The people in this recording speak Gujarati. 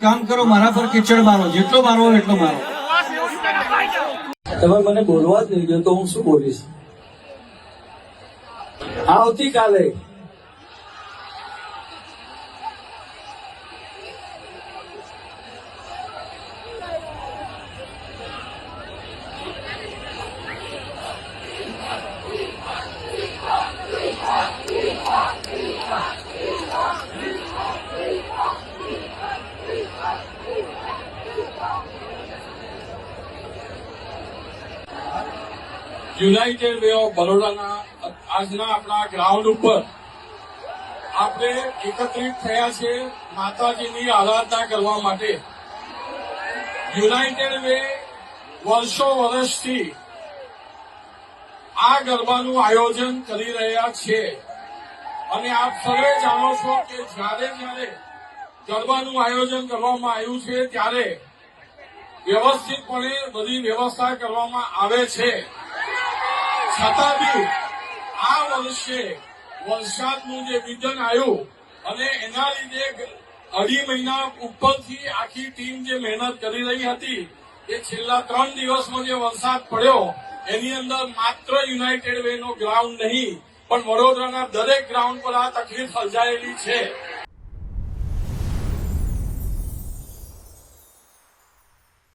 કામ કરો, મારા પર કિચડ મારો, જેટલો મારો એટલો મારો. તમે મને બોલવા જ નહીં દો તો હું શું બોલીશ? આવતીકાલે યુનાઇટેડ વે ઓફ બરોડાના આજના આપણા ગ્રાઉન્ડ ઉપર આપણે એકત્રિત થયા છે માતાજીની આરાધના કરવા માટે. યુનાઇટેડ વે વર્ષો વર્ષથી આ ગરબાનું આયોજન કરી રહ્યા છે. અને આપ સર્વે જાણો છો કે જ્યારે જ્યારે ગરબાનું આયોજન કરવામાં આવ્યું છે ત્યારે વ્યવસ્થિતપણે બધી વ્યવસ્થા કરવામાં આવે છે. છતાં બી આ વર્ષે વરસાદનું જે વિધન આવ્યું અને એના લીધે અઢી મહિના ઉપરથી આખી ટીમ જે મહેનત કરી રહી હતી, એ છેલ્લા ત્રણ દિવસમાં જે વરસાદ પડ્યો, એની અંદર માત્ર યુનાઇટેડ વે નો ગ્રાઉન્ડ નહીં, પણ વડોદરાના દરેક ગ્રાઉન્ડ પર આ તકલીફ સર્જાયેલી છે.